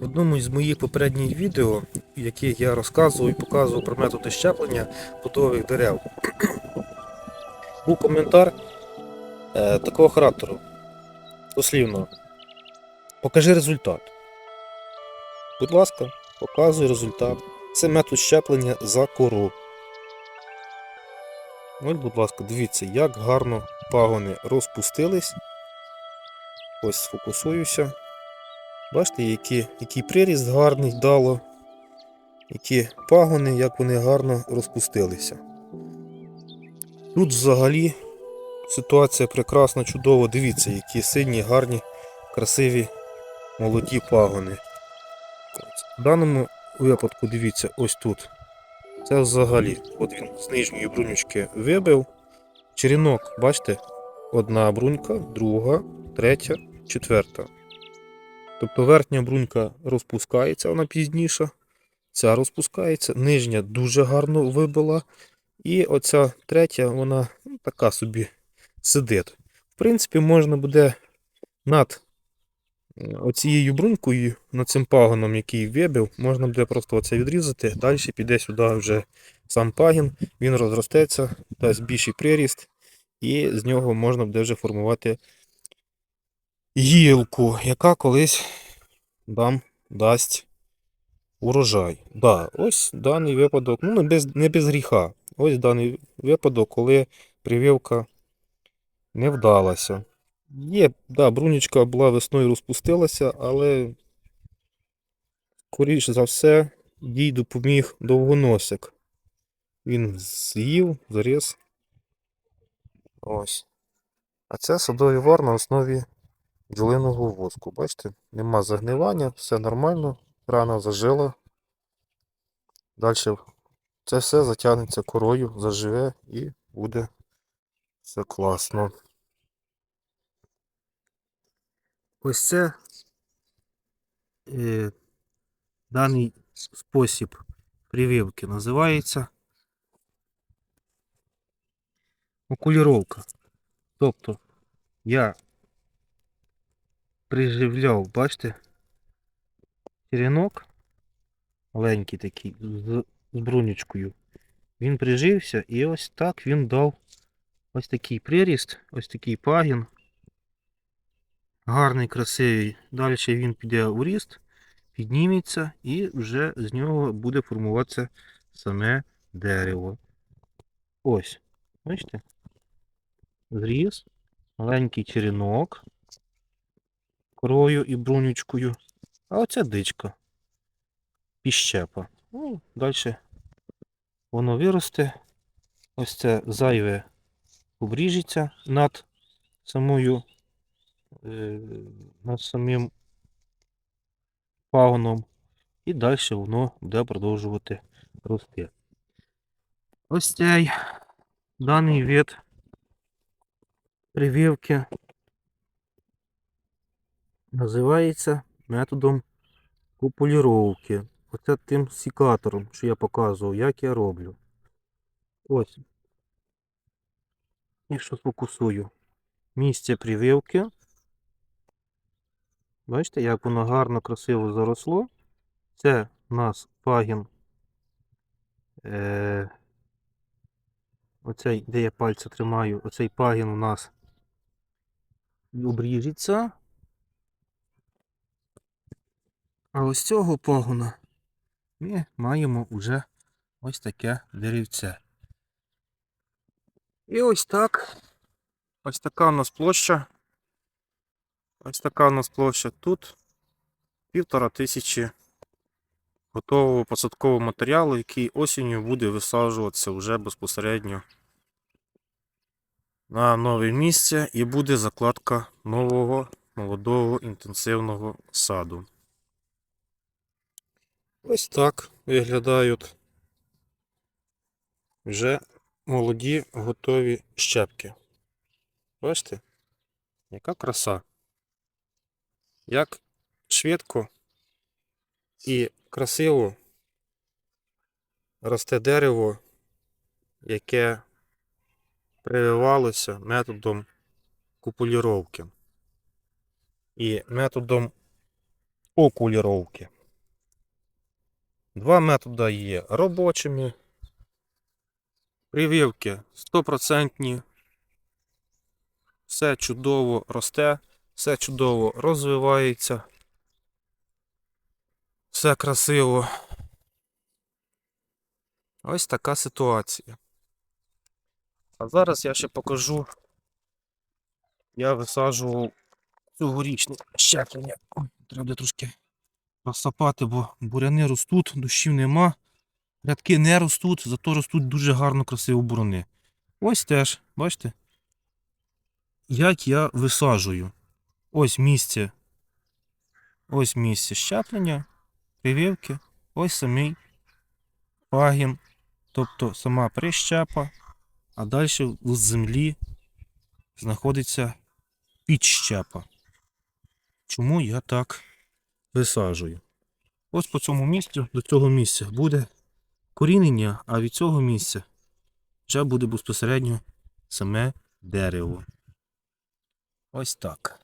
В одному із моїх попередніх відео, в яких я розказував і показував про методи щеплення плодових дерев, був коментар е, такого характеру. Дослівно. Покажи результат. Будь ласка, показуй результат. Це метод щеплення за кору. Ось, будь ласка, дивіться, як гарно пагони розпустились. Ось сфокусуюся. Бачите, які, який приріст гарний дало, які пагони, як вони гарно розпустилися. Тут взагалі ситуація прекрасна, чудова. Дивіться, які сильні, гарні, красиві молоді пагони. В даному випадку, дивіться, ось тут. Це взагалі, от він з нижньої брунючки вибив. Черінок, бачите, одна брунька, друга, третя, четверта. Тобто верхня брунька розпускається, вона пізніша. Ця розпускається, нижня дуже гарно вибила. І оця третя, вона ну, така собі сидить. В принципі, можна буде над оцією брунькою, над цим пагоном, який вибив, можна буде просто оце відрізати. Далі піде сюди вже сам пагін, він розростеться, дасть більший приріст, і з нього можна буде вже формувати гілку, яка колись нам дасть урожай. Да, ось даний випадок, ну не без, не без гріха. Ось даний випадок, коли прививка не вдалася. Є, да, брунічка була весною розпустилася, але, скоріш за все, їй допоміг довгоносик. Він з'їв, заріз. Ось. А це садовий вар на основі бджолиного воску. Бачите, нема загнивання, все нормально, рана зажила. Далі це все затягнеться корою, заживе і буде все класно. Ось це е, даний спосіб прививки називається окуліровка. Тобто я приживляв, бачите, черенок маленький такий з, брунючкою. Він прижився і ось так він дав ось такий приріст, ось такий пагін. Гарний, красивий. Далі він піде у ріст, підніметься і вже з нього буде формуватися саме дерево. Ось. Бачите? Зріз, маленький черенок корою і брунючкою. А оця дичка. Піщепа. Ну, далі воно виросте. Ось це зайве обріжеться над самою е, над самим пагоном. І далі воно буде продовжувати рости. Ось цей даний вид прививки називається методом купуліровки. Оце тим сікатором, що я показував, як я роблю. Ось. І що сфокусую. Місце прививки. Бачите, як воно гарно, красиво заросло. Це у нас пагін. Е, оцей, де я пальця тримаю, оцей пагін у нас обріжеться. А ось цього пагона ми маємо вже ось таке деревце. І ось так. Ось така у нас площа. Ось така у нас площа тут. Півтора тисячі готового посадкового матеріалу, який осінню буде висаджуватися вже безпосередньо на нове місце і буде закладка нового молодого інтенсивного саду. Ось так виглядають вже молоді готові щепки. Бачите? Яка краса. Як швидко і красиво росте дерево, яке прививалося методом купуліровки і методом окуліровки. Два методи є робочими. Прививки 100%. Все чудово росте, все чудово розвивається. Все красиво. Ось така ситуація. А зараз я ще покажу. Я висаджував цьогорічне щеплення. Ой, Треба трошки розсапати, бо буряни ростуть, дощів нема. Рядки не ростуть, зато ростуть дуже гарно красиво бурони. Ось теж, бачите? Як я висаджую. Ось місце. Ось місце щеплення, прививки, ось самий пагін, тобто сама прищепа, а далі в землі знаходиться підщепа. Чому я так висаджую? Ось по цьому місцю до цього місця буде корінення, а від цього місця вже буде безпосередньо саме дерево. Ось так.